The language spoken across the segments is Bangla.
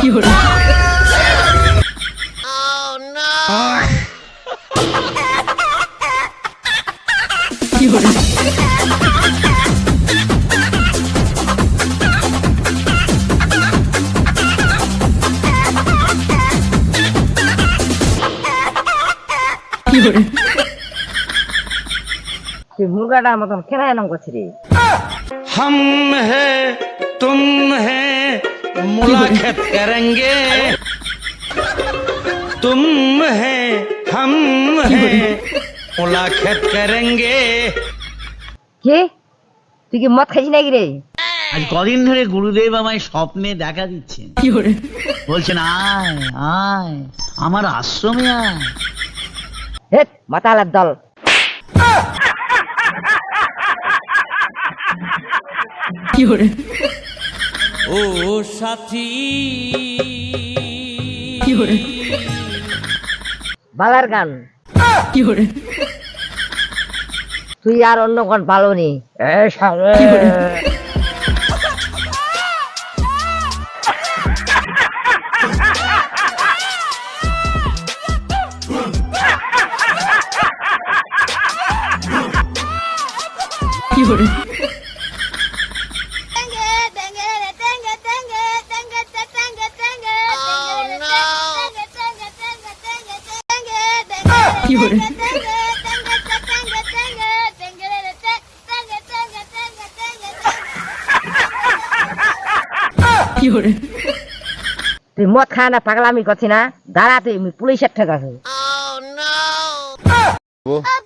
비올. 비올. 비올. कि मुर्गा डामा तुम खेला है नंगो हम है तुम है मुलाकात करेंगे तुम है हम है मुलाकात करेंगे কে তুই কি মদ খাইছিস নাকি রে আজ কদিন ধরে গুরুদেব আমায় স্বপ্নে দেখা দিচ্ছেন fiore, বলছেন আয় আয় আমার আশ্রমে আয় হেট মাতালার দল fiore, ও সাথী। fiore, বালার গান। fiore, তুই আর অন্য গান ভালো নি এ শালে। কি fiore, fiore, fiore, তুই মদ খায় না পাগলামি করছি না। দাঁড়া তুই আমি পুলিশের ঠেক আছে।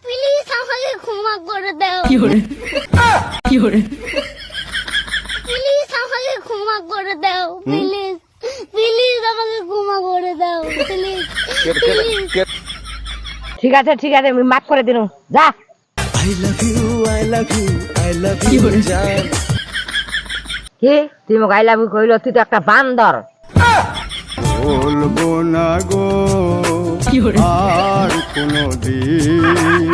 প্লিজ আমাকে ক্ষমা করে দাও। Fiore, fiore, প্লিজ আমাকে ক্ষমা করে দাও। প্লিজ প্লিজ আমাকে ক্ষমা করে দাও। প্লিজ ঠিক আছে ঠিক আছে আমি মাফ করে দিন যা। আই লাভ fiore, কি তুই মোক আই লাভ ইউ কইল তুই তো একটা বান্দর। বলব না গো আর কোনদিন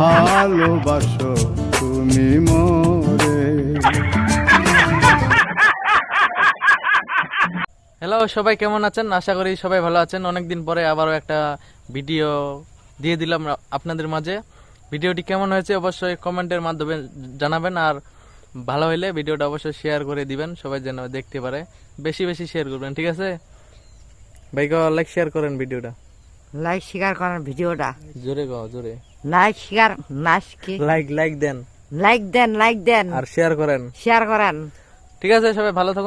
ভালোবাসো তুমি মোরে। হ্যালো সবাই কেমন আছেন? আশা করি সবাই ভালো আছেন। অনেকদিন পরে আবারও একটা ভিডিও দিয়ে দিলাম আপনাদের মাঝে। ভিডিওটি কেমন হয়েছে অবশ্যই কমেন্টের মাধ্যমে জানাবেন আর ভালো হইলে ভিডিওটা অবশ্যই শেয়ার করে দিবেন সবাই যেন দেখতে পারে। বেশি বেশি শেয়ার করবেন ঠিক আছে? ভাই লাইক শেয়ার করেন ভিডিওটা। লাইক শেয়ার করেন ভিডিওটা। জোরে গো জোরে। লাইক শেয়ার নাচ কি? লাইক লাইক দেন। লাইক দেন লাইক দেন। আর শেয়ার করেন। শেয়ার করেন। ঠিক আছে সবাই ভালো থাকুন।